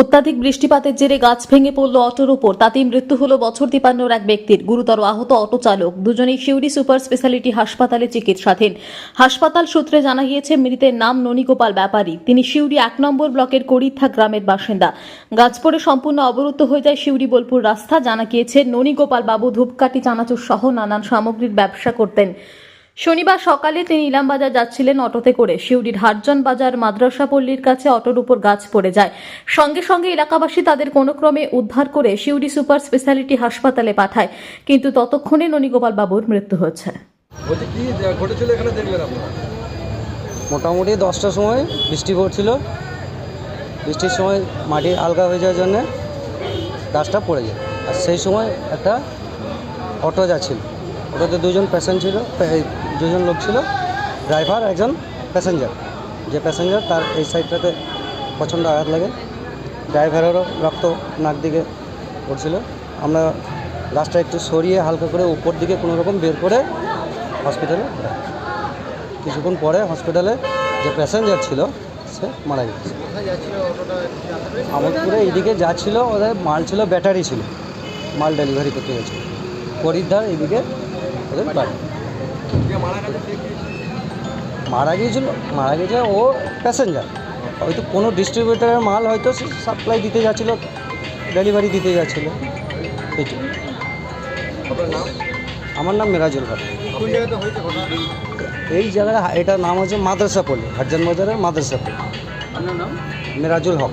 অত্যাধিক বৃষ্টিপাতের জেরে গাছ ভেঙে পড়ল অটোর উপর তাতেই মৃত্যু হলো বছর তিপান্নর এক ব্যক্তির। গুরুতর আহত অটো চালক। দুজনেই শিউরি সুপার স্পেশালিটি হাসপাতালে চিকিৎসাধীন। হাসপাতাল সূত্রে জানা গিয়েছে, মৃতের নাম ননীগোপাল ব্যাপারী। তিনি শিউরি এক নম্বর ব্লকের করিথা গ্রামের বাসিন্দা। গাছ পড়ে সম্পূর্ণ অবরুদ্ধ হয়ে যায় শিউরি বোলপুর রাস্তা। জানা গিয়েছে, ননীগোপাল বাবু ধূপকাঠি, চানাচুর সহ নানান সামগ্রীর ব্যবসা করতেন। শনিবার সকালে তিনি ইলামবাজার যাচ্ছিলেন অটোতে করে। শিউরির হাটজন বাজার মাদ্রাসা পল্লীর কাছে অটোর উপর গাছ পড়ে যায়। সঙ্গে সঙ্গে এলাকাবাসী তাদের কোনো ক্রমে উদ্ধার করে শিউরি সুপার স্পেশালিটি হাসপাতালে পাঠায়। কিন্তু ততক্ষণে ননীগোপাল বাবুর মৃত্যু আপনারা? মোটামুটি দশটার সময় বৃষ্টি পড়ছিল। বৃষ্টির সময় মাটি আলগা হয়ে যাওয়ার জন্যে গাছটা পড়ে যায়। আর সেই সময় একটা অটো যাচ্ছিল। অটোতে দুজন প্যাসেঞ্জার ছিল দুজন লোক ছিল ড্রাইভার একজন প্যাসেঞ্জার যে প্যাসেঞ্জার তার এই সাইডটাতে প্রচণ্ড আঘাত লাগে। ড্রাইভারেরও রক্ত নাক দিকে পড়ছিল। আমরা গাছটা একটু সরিয়ে হালকা করে উপর দিকে কোনো রকম বের করে হসপিটালে। কিছুক্ষণ পরে হসপিটালে যে প্যাসেঞ্জার ছিল, সে মারা গেছে আমোদপুরে এইদিকে যা ছিল, ওদের মাল ছিল ব্যাটারি ছিল। মাল ডেলিভারি করতে গেছিল হরিদ্বার এইদিকে ওদের বাড়ি। মারা গিয়েছিল মারা গেছে ও প্যাসেঞ্জার হয়তো কোনো ডিস্ট্রিবিউটারের মাল হয়তো সাপ্লাই দিতে যাচ্ছিল ডেলিভারি দিতে যাচ্ছিল। নাম? আমার নাম মেরাজুল হক। এই জায়গায় এটার নাম হচ্ছে মাদ্রাসা পল্লী হারজান বাজারের মাদ্রাসা পল্লী। আপনার নাম? মেরাজুল হক।